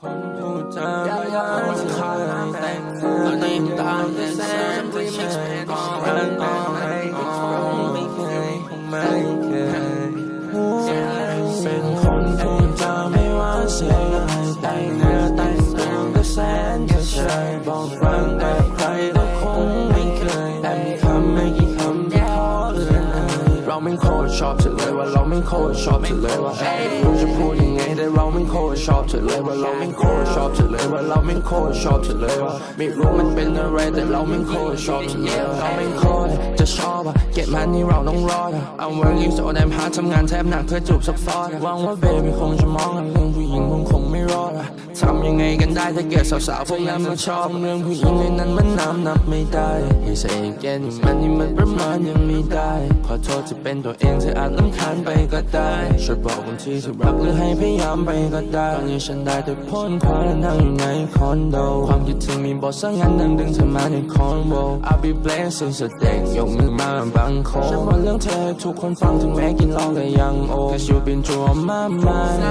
คนพูดจาไม่ยากที่เยแต่งเนื้อแต่งตาแต่แสนที่ไม่เคยก็รักก็ไม่คงไม่เคยคงไม่เคยเป็นคนพูดจาไม่ว่าเสียแต่งเนื้อแต่งตัวก็แสนจะเฉยบอกรักแบใครก็คงไม่เคยแต่มีคำไม่กี่คำที่พอเอื่อนเอ่ยเราไม่โคตรชอบเธอเลยว่าเราไม่โคตรชอบเธอเลยว่าเรู้จะพูดยังไง แต่เราไม่โคตรชอบเธอเลยว่าเราไม่โคตรชอบเธอเลยว่าเราไม่โคตรชอบเธอเลยว่าไม่รู้มันเป็นอะไรแต่เราไม่โคตรชอบเธอเลยเราไม่โคตรจะชอบอะเก็บมันนี่เราต้องรอดอะ I'm working so damn hard ทำงานแทบหนักเพื่อจูบสักฟอดอะหวังว่าเบบี้คงจะมองเรื่องผู้หญิงคงคงไม่รอดอะทำยังไงกันได้ถ้าเกิดสาวๆพวกนั้นมาชอบเรื่องผู้หญิงในนั้นมันน้ำนับไม่ได้ให้ใส่แก่นมันนี่มันประมาณยังไม่ได้ ขอโทษที่เป็นตัวเองเธออาจลำคาญไปก็ได้ช่วยบอกคนที่ที่รักหรือให้พยายามไปก็ได้ ตอนนี้ฉันได้แต่พ้นความและนั่งอยู่ในคอนโด ความคิดถึงมีบทสั่งงานนั่งดึงเธอมาในคอนโว I'll be blessing สเต็กยกมือมาบังคงฉันว่าเรื่องเธอให้ทุกคนฟังถึงแม้กินเหล้าก็ยังโอ Cause you've been through all my mind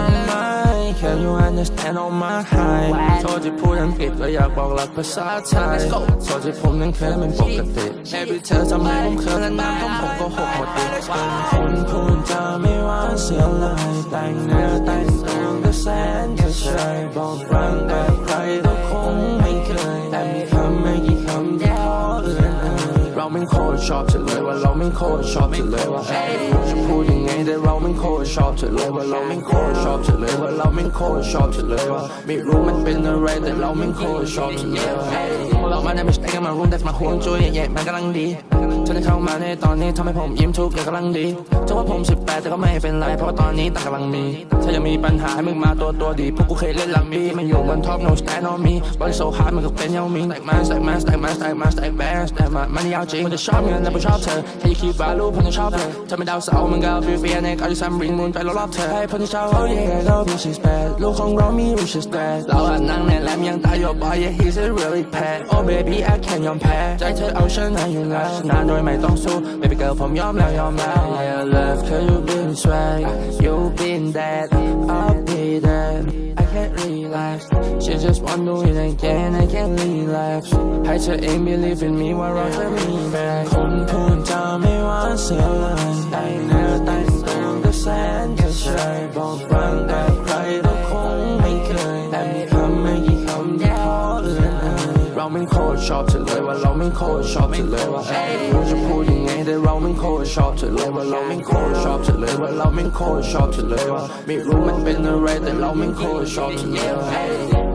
Can you understand all my high โทษที่พูดอังกฤษก็อยากบอกหลักภาษาไทยโทษที่ผมนั้นเคยเป็นปกติ Every เธอทำให้ผมเขินและน้ำต้องผมก็หกหมดดิเป็นคนพูดจาไม่ ว่าเสียเลยแต่งเนื้อ ตรชอบเธอเลยว่าเราไม่โคตรชอบเธอเลยว่าจะพูดยังไงแต่เราไม่โคตรชอบเธอเลยว่าเราไม่โคตรชอบเธอเลยว่าเราไม่โคตรชอบเธอเลยว่าไม่รู้มันเป็นอะไรแต่เราไม่โคตรชอบเธอเลยว่าเรามาในไม่ใช่กันมารุนแต่มาควงจุยแย่ๆมันกำลังดีเธอได้เข้ามาในตอนนี้ทำให้ผมยิ้มทุกอย่างกำลังดีจะว่าผม18แต่ก็ไม่เป็นไรเพราะตอนนี้ต่างกำลังมีถ้ายังมีปัญหาให้มึงมาตัวตัวดีพวกกูเคยเล่นลัมบี้มันอยู่บนท็อป no stand on me บอลโซฮาร์ดมันก็เป็นเยามิงแตกมาแตกมาแตกมาแตกมาแตกแบนแตกมามันยาวจริงมันจะชอบเงินแต่ไม่ชอบเธอแค่คิดว่าลูกผมจะชอบเธอเธอไม่ดาวเสามันก็ฟีเฟียในก็จะซ้ำริงมูนไปรอบๆเธอให้คนที่ชอบ oh yeah เราพี่ชิสแปดลูกของเรามี riches bad เราอะนั่งในแลมยังตายอยู่ boy yeah he's a really bad oh baby I can't ยอมแพ้ใจเธอเอาชนะอยู่แล้วชนะโดยไม่ต้องสู้ baby girl ผมยอมแล้วยอมแล้ว yeah love cause you been swag you been that I'll be that I can't relax she just want to win again I can't relax ให้เธอเอง believe in me ว่าเราจะมีแบกคนพูดจาไม่ว่าเสียเลยแต่เนื้อแต่งตัวก็แสนจะเฉยบอกรักแบบใครก็คงไม่เคย แต่มีคำไม่กี่คำที่พอเอื่อนเอ่ยเราไม่โคตรชอบเธอเลยว่าเราไม่โคตรชอบเธอเลยว่าเราไม่โคตรชอบเราไม่โค ตรชอบเธอเลยว่าเราไม่โคตรชอบเธอเลย